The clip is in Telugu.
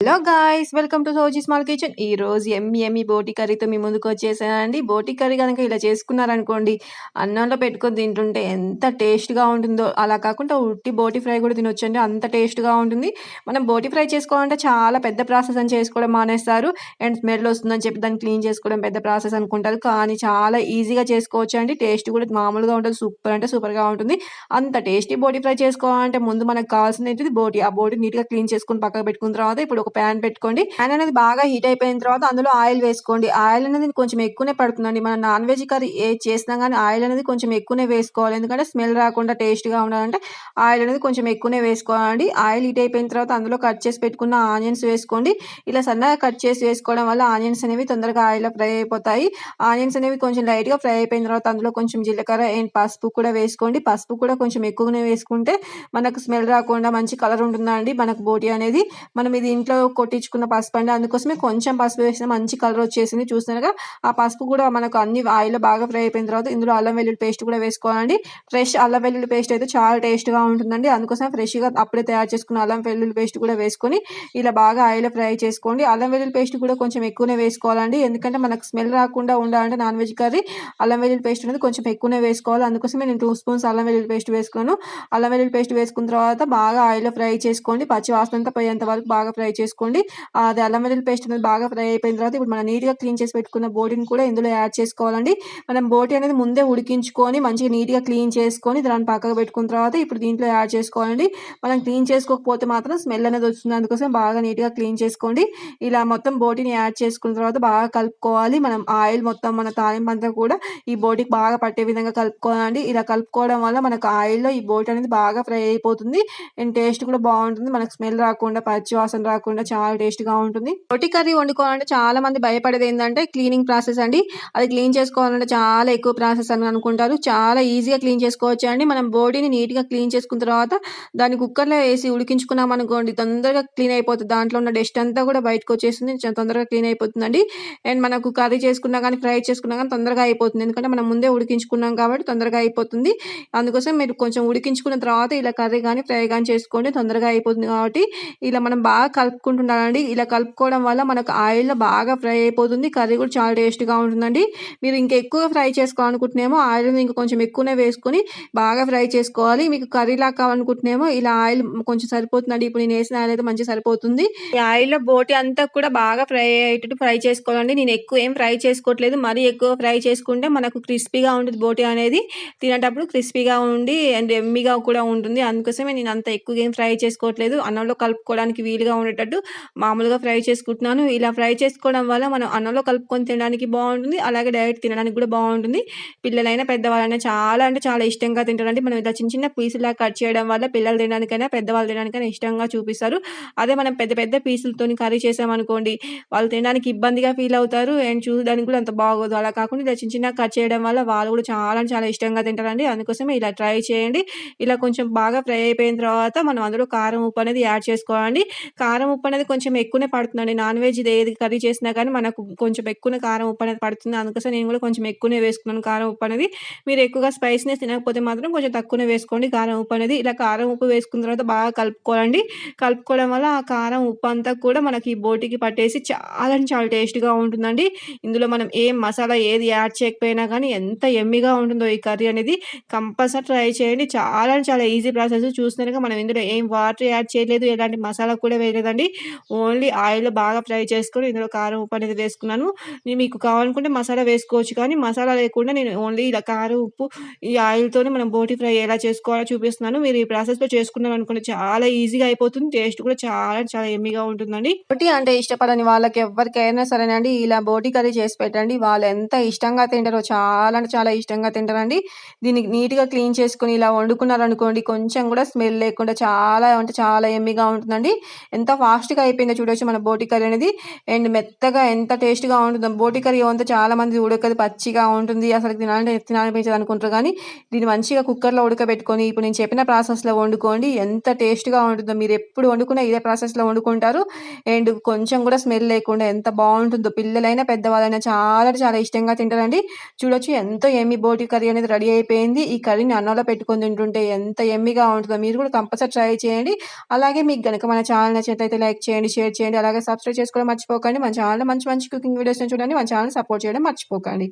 Hello guys welcome to Soji small kitchen ఈ రోజు ఎమ్మి ఎమ్మి బోటి కర్రీతో మీ ముందుకు వచ్చేసానండి. బోటి కర్రీ కనుక ఇలా చేసుకున్నారనుకోండి అన్నంలో పెట్టుకొని తింటుంటే ఎంత టేస్ట్గా ఉంటుందో. అలా కాకుండా ఉట్టి బోటి ఫ్రై కూడా తినొచ్చండి. అంత టేస్ట్గా ఉంటుంది. మనం బోటి ఫ్రై చేసుకోవాలంటే చాలా పెద్ద ప్రాసెస్ అని చేసుకోవడం మానేస్తారు. అండ్ స్మెల్ వస్తుందని చెప్పి దాన్ని క్లీన్ చేసుకోవడం పెద్ద ప్రాసెస్ అనుకుంటారు. కానీ చాలా ఈజీగా చేసుకోవచ్చు అండి టేస్ట్ కూడా మామూలుగా ఉంటుంది. సూపర్ అంటే సూపర్గా ఉంటుంది. అంత టేస్టీ బోటి ఫ్రై చేసుకోవాలంటే ముందు మనకు కావాల్సింది ఏంటిది? బోటి. ఆ బోటి నీట్గా క్లీన్ చేసుకుని పక్కకు పెట్టుకున్న తర్వాత ఇప్పుడు ఒక ప్యాన్ పెట్టుకోండి. ప్యాన్ అనేది బాగా హీట్ అయిపోయిన తర్వాత అందులో ఆయిల్ వేసుకోండి. ఆయిల్ అనేది కొంచెం ఎక్కువనే పడుతుందండి. మనం నాన్ వెజ్ కర్రీ ఏ చేసినా కానీ ఆయిల్ అనేది కొంచెం ఎక్కువనే వేసుకోవాలి. ఎందుకంటే స్మెల్ రాకుండా టేస్ట్గా ఉండాలంటే ఆయిల్ అనేది కొంచెం ఎక్కువనే వేసుకోవాలండి. ఆయిల్ హీట్ అయిపోయిన తర్వాత అందులో కట్ చేసి పెట్టుకున్న ఆనియన్స్ వేసుకోండి. ఇలా సన్నగా కట్ చేసి వేసుకోవడం వల్ల ఆనియన్స్ అనేవి తొందరగా ఆయిల్లో ఫ్రై అయిపోతాయి. ఆనియన్స్ అనేవి కొంచెం లైట్గా ఫ్రై అయిపోయిన తర్వాత అందులో కొంచెం జీలకర్ర అండ్ పసుపు కూడా వేసుకోండి. పసుపు కూడా కొంచెం ఎక్కువనే వేసుకుంటే మనకు స్మెల్ రాకుండా మంచి కలర్ ఉంటుందండి. మనకు బోటి అనేది మనం ఇది ఇంట్లో కొట్టించుకున్న పసుపు అండి. అందుకోసమే కొంచెం పసుపు వేసిన మంచి కలర్ వచ్చేసింది. చూసినారుగా ఆ పసుపు కూడా మనకు అన్ని ఆయిల్ బాగా ఫ్రై అయిపోయిన తర్వాత ఇందులో అల్లం వెల్లుల్లి పేస్ట్ కూడా వేసుకోవాలండి. ఫ్రెష్ అల్లం వెల్లుల్లి పేస్ట్ అయితే చాలా టేస్ట్గా ఉంటుందండి. అందుకోసం ఫ్రెష్గా అప్పుడే తయారు చేసుకున్న అల్లం వెల్లుల్లి పేస్ట్ కూడా వేసుకొని ఇలా బాగా ఆయిల్ ఫ్రై చేసుకోండి. అల్లం వెల్లుల్లి పేస్ట్ కూడా కొంచెం ఎక్కువనే వేసుకోవాలండి. ఎందుకంటే మనకు స్మెల్ రాకుండా ఉండాలంటే నాన్ వెజ్ కర్రీ అల్లం వెల్లుల్లి పేస్ట్ అనేది కొంచెం ఎక్కువనే వేసుకోవాలి. అందుకోసమే నేను టూ స్పూన్స్ అల్లం వెల్లుల్లి పేస్ట్ వేసుకున్నాను. అల్లం వెల్లుల్లి పేస్ట్ వేసుకున్న తర్వాత బాగా ఆయిల్ ఫ్రై చేసుకోండి. పచ్చి వాసనంతా పోయేంత వరకు బాగా ఫ్రై చేసుకోండి. అది అల్లం వెల్లుల్లి పేస్ట్ అనేది బాగా ఫ్రై అయిపోయిన తర్వాత ఇప్పుడు మనం నీట్గా క్లీన్ చేసి పెట్టుకున్న బోటిని కూడా ఇందులో యాడ్ చేసుకోవాలండి. మనం బోటి అనేది ముందే ఉడికించుకొని మంచిగా నీట్గా క్లీన్ చేసుకొని దాన్ని పక్కకు పెట్టుకున్న తర్వాత ఇప్పుడు దీంట్లో యాడ్ చేసుకోవాలండి. మనం క్లీన్ చేసుకోకపోతే మాత్రం స్మెల్ అనేది వస్తుంది. అందుకోసం బాగా నీట్గా క్లీన్ చేసుకోండి. ఇలా మొత్తం బోటిని యాడ్ చేసుకున్న తర్వాత బాగా కలుపుకోవాలి. మనం ఆయిల్ మొత్తం మన తాలింపు అంతా కూడా ఈ బోటికి బాగా పట్టే విధంగా కలుపుకోవాలండి. ఇలా కలుపుకోవడం వల్ల మనకు ఆయిల్లో ఈ బోటి అనేది బాగా ఫ్రై అయిపోతుంది. అండ్ టేస్ట్ కూడా బాగుంటుంది. మనకు స్మెల్ రాకుండా పచ్చి వాసన రాకుండా చాలా టేస్ట్గా ఉంటుంది. బోటి కర్రీ వండుకోవాలంటే చాలా మంది భయపడేది ఏంటంటే క్లీనింగ్ ప్రాసెస్ అండి. అది క్లీన్ చేసుకోవాలంటే చాలా ఎక్కువ ప్రాసెస్ అని అనుకుంటారు. చాలా ఈజీగా క్లీన్ చేసుకోవచ్చు అండి. మనం బోడీని నీట్గా క్లీన్ చేసుకున్న తర్వాత దాన్ని కుక్కర్లో వేసి ఉడికించుకున్నాం అనుకోండి తొందరగా క్లీన్ అయిపోతుంది. దాంట్లో ఉన్న డస్ట్ అంతా కూడా బయటకు వచ్చేస్తుంది. తొందరగా క్లీన్ అయిపోతుందండి. అండ్ మనకు కర్రీ చేసుకున్నా కానీ ఫ్రై చేసుకున్నా కానీ తొందరగా అయిపోతుంది. ఎందుకంటే మనం ముందే ఉడికించుకున్నాం కాబట్టి తొందరగా అయిపోతుంది. అందుకోసం మీరు కొంచెం ఉడికించుకున్న తర్వాత ఇలా కర్రీ కానీ ఫ్రై కానీ చేసుకోండి. తొందరగా అయిపోతుంది కాబట్టి ఇలా మనం బాగా కలుపుకుంటుండాలండి ఇలా కలుపుకోవడం వల్ల మనకు ఆయిల్లో బాగా ఫ్రై అయిపోతుంది. కర్రీ కూడా చాలా టేస్ట్గా ఉంటుందండి. మీరు ఇంకా ఎక్కువ ఫ్రై చేసుకోవాలనుకుంటున్నామో ఆయిల్ ఇంకా కొంచెం ఎక్కువనే వేసుకొని బాగా ఫ్రై చేసుకోవాలి. మీకు కర్రీలా కావాలనుకుంటున్నామో ఇలా ఆయిల్ కొంచెం సరిపోతుందండి. ఇప్పుడు నేను వేసిన ఆయిల్ అయితే మంచిగా సరిపోతుంది. ఈ ఆయిల్లో బోటి అంతా కూడా బాగా ఫ్రై అయ్యేటట్టు ఫ్రై చేసుకోవాలండి. నేను ఎక్కువ ఏం ఫ్రై చేసుకోవట్లేదు. మరీ ఎక్కువ ఫ్రై చేసుకుంటే మనకు క్రిస్పీగా ఉంటుంది బోటి అనేది. తినేటప్పుడు క్రిస్పీగా ఉండి అండ్ ఎమ్మిగా కూడా ఉంటుంది. అందుకోసమే నేను అంత ఎక్కువగా ఏం ఫ్రై చేసుకోవట్లేదు. అన్నంలో కలుపుకోవడానికి వీలుగా ఉండేటట్టు మామూలుగా ఫ్రై చేసుకుంటున్నాను. ఇలా ఫ్రై చేసుకోవడం వల్ల మనం అన్నంలో కలుపుకొని తినడానికి బాగుంటుంది. అలాగే డైరెక్ట్ తినడానికి కూడా బాగుంటుంది. పిల్లలైనా పెద్దవాళ్ళైనా చాలా అంటే చాలా ఇష్టంగా తింటారండి. మనం ఇలా చిన్న చిన్న పీసులా కట్ చేయడం వల్ల పిల్లలు తినడానికైనా పెద్దవాళ్ళు తినడానికైనా ఇష్టంగా చూపిస్తారు. అదే మనం పెద్ద పెద్ద పీసులతో కర్రీ చేసామనుకోండి వాళ్ళు తినడానికి ఇబ్బందిగా ఫీల్ అవుతారు. అండ్ చూడడానికి కూడా అంత బాగోదు. అలా కాకుండా ఇలా చిన్న చిన్న కట్ చేయడం వల్ల వాళ్ళు కూడా చాలా చాలా ఇష్టంగా తింటారండి. అందుకోసమే ఇలా ట్రై చేయండి. ఇలా కొంచెం బాగా ఫ్రై అయిపోయిన తర్వాత మనం అందులో కారం ఉప్పు అనేది యాడ్ చేసుకోవాలండి. కారం ఉప్పు అనేది కొంచెం ఎక్కువనే పడుతుందండి. నాన్ వెజ్ ఇది ఏది కర్రీ చేసినా కానీ మనకు కొంచెం ఎక్కువనే కారం ఉప్పు అనేది పడుతుంది. అందుకోసం నేను కూడా కొంచెం ఎక్కువనే వేసుకున్నాను కారం ఉప్పు అనేది. మీరు ఎక్కువగా స్పైసీనెస్ తినకపోతే మాత్రం కొంచెం తక్కువనే వేసుకోండి కారం ఉప్పు అనేది. ఇలా కారం ఉప్పు వేసుకున్న తర్వాత బాగా కలుపుకోవాలండి. కలుపుకోవడం వల్ల ఆ కారం ఉప్పు అంతా కూడా మనకి బోటికి పట్టేసి చాలా చాలా టేస్ట్గా ఉంటుందండి. ఇందులో మనం ఏం మసాలా ఏది యాడ్ చేయకపోయినా కానీ ఎంత ఎమ్మిగా ఉంటుందో ఈ కర్రీ అనేది కంపల్సరీ ట్రై చేయండి. చాలా చాలా ఈజీ ప్రాసెస్. చూసినారుగా మనం ఇందులో ఏం వాటర్ యాడ్ చేయలేదు. ఎలాంటి మసాలా కూడా వేయలేదండి. ఓన్లీ ఆయిల్ బాగా ఫ్రై చేసుకొని ఇందులో కారం ఉప్పు అనేది వేసుకున్నాను. నేను మీకు కావాలనుకుంటే మసాలా వేసుకోవచ్చు కానీ మసాలా లేకుండా నేను ఓన్లీ ఇలా కారం ఉప్పు ఈ ఆయిల్తోనే మనం బోటి ఫ్రై ఎలా చేసుకోవాలో చూపిస్తున్నాను. మీరు ఈ ప్రాసెస్లో చేసుకున్నారు అనుకుంటే చాలా ఈజీగా అయిపోతుంది. టేస్ట్ కూడా చాలా చాలా ఎమ్మిగా ఉంటుందండి. బోటి అంటే ఇష్టపడని వాళ్ళకి ఎవరికైనా సరేనండి ఇలా బోటి కర్రీ చేసి పెట్టండి. వాళ్ళు ఎంత ఇష్టంగా తింటారో చాలా అంటే చాలా ఇష్టంగా తింటారండి. దీన్ని నీట్గా క్లీన్ చేసుకుని ఇలా వండుకున్నారనుకోండి కొంచెం కూడా స్మెల్ లేకుండా చాలా అంటే చాలా ఎమ్మిగా ఉంటుందండి. ఎంత ఫాస్ట్గా అయిపోయిందో చూడొచ్చు మన బోటి కర్రీ అనేది. అండ్ మెత్తగా ఎంత టేస్ట్గా ఉంటుందో బోటి కర్రీ అంతా చాలా మంది ఉడకది పచ్చిగా ఉంటుంది. అసలు తినాలంటే తినాలనిపించదు అనుకుంటారు కానీ దీన్ని మంచిగా కుక్కర్లో ఉడకబెట్టుకొని ఇప్పుడు నేను చెప్పిన ప్రాసెస్లో వండుకోండి. ఎంత టేస్ట్గా ఉంటుందో మీరు ఎప్పుడు వండుకున్నా ఇదే ప్రాసెస్లో వండుకుంటారు. అండ్ కొంచెం కూడా స్మెల్ లేకుండా ఎంత బాగుంటుందో పిల్లలైనా పెద్దవాళ్ళైనా చాలా చాలా ఇష్టంగా తింటారండి. చూడొచ్చు ఎంతో ఎమ్మి బోటి కర్రీ అనేది రెడీ అయిపోయింది. ఈ కర్రీని అన్నంలో పెట్టుకొని తింటుంటే ఎంత ఎమ్మిగా ఉంటుందో మీరు కూడా కంపల్సరీ ట్రై చేయండి. అలాగే మీకు కనుక మన ఛానల్ నచ్చినట్లయితే లైక్ చేయండి, షేర్ చేయండి. అలాగే సబ్స్క్రైబ్ చేసుకోవడం మర్చిపోకండి. మన ఛానల్ మంచి మంచి కుకింగ్ వీడియోస్‌ని చూడండి. మన ఛానల్ సపోర్ట్ చేయడం మర్చిపోకండి.